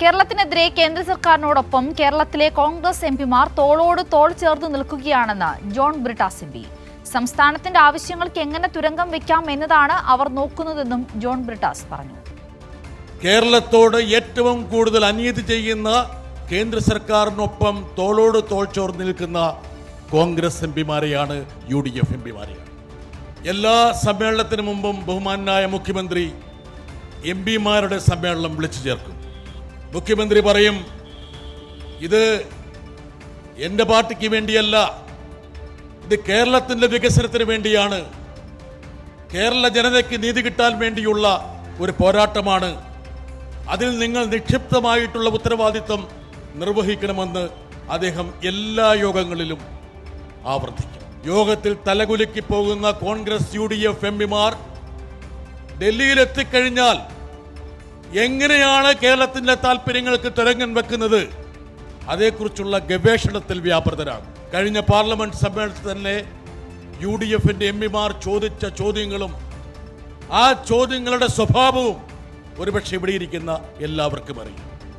കേരളത്തിനെതിരെ കേന്ദ്ര സർക്കാരിനോടൊപ്പം കേരളത്തിലെ കോൺഗ്രസ് എംപിമാർ തോളോട് തോൾ ചേർന്ന് നിൽക്കുകയാണെന്ന് ജോൺ ബ്രിട്ടാസ് എം പി സംസ്ഥാനത്തിന്റെ ആവശ്യങ്ങൾക്ക് എങ്ങനെ തുരങ്കം വെക്കാം എന്നതാണ് അവർ നോക്കുന്നതെന്നും ജോൺ ബ്രിട്ടാസ് പറഞ്ഞു. കേരളത്തോട് ഏറ്റവും കൂടുതൽ അനീതി ചെയ്യുന്ന കേന്ദ്ര സർക്കാരിനൊപ്പം തോളോട് തോൾ ചോർന്ന് നിൽക്കുന്ന കോൺഗ്രസ് എം പിമാരെയാണ് യു ഡി എഫ് എം പിമാരെയാണ് എല്ലാ സമ്മേളനത്തിന് മുമ്പും ബഹുമാനായ മുഖ്യമന്ത്രി എം പിമാരുടെ സമ്മേളനം വിളിച്ചു ചേർക്കും. മുഖ്യമന്ത്രി പറയും ഇത് എന്റെ പാർട്ടിക്ക് വേണ്ടിയല്ല ഇത് കേരളത്തിന്റെ വികസനത്തിന് വേണ്ടിയാണ്. കേരള ജനതയ്ക്ക് നീതി കിട്ടാൻ വേണ്ടിയുള്ള ഒരു പോരാട്ടമാണ്. അതിൽ നിങ്ങൾ നിക്ഷിപ്തമായിട്ടുള്ള ഉത്തരവാദിത്വം നിർവഹിക്കണമെന്ന് അദ്ദേഹം എല്ലാ യോഗങ്ങളിലും ആവർത്തിക്കും. യോഗത്തിൽ തലകുലുക്കി പോകുന്ന Congress U D F M പിമാർ ഡൽഹിയിലെത്തിക്കഴിഞ്ഞാൽ എങ്ങനെയാണ് കേരളത്തിന്റെ താല്പര്യങ്ങൾക്ക് തുരങ്കൻ വെക്കുന്നത്? അതേക്കുറിച്ചുള്ള ഗവേഷണത്തിൽ വ്യാപൃതരാണ്. കഴിഞ്ഞ പാർലമെന്റ് സമ്മേളനത്തിൽ തന്നെ യു ഡി എഫിന്റെ എം പിമാർ ചോദിച്ച ചോദ്യങ്ങളും ആ ചോദ്യങ്ങളുടെ സ്വഭാവവും ഒരുപക്ഷെ ഇവിടെ ഇരിക്കുന്ന എല്ലാവർക്കും അറിയും.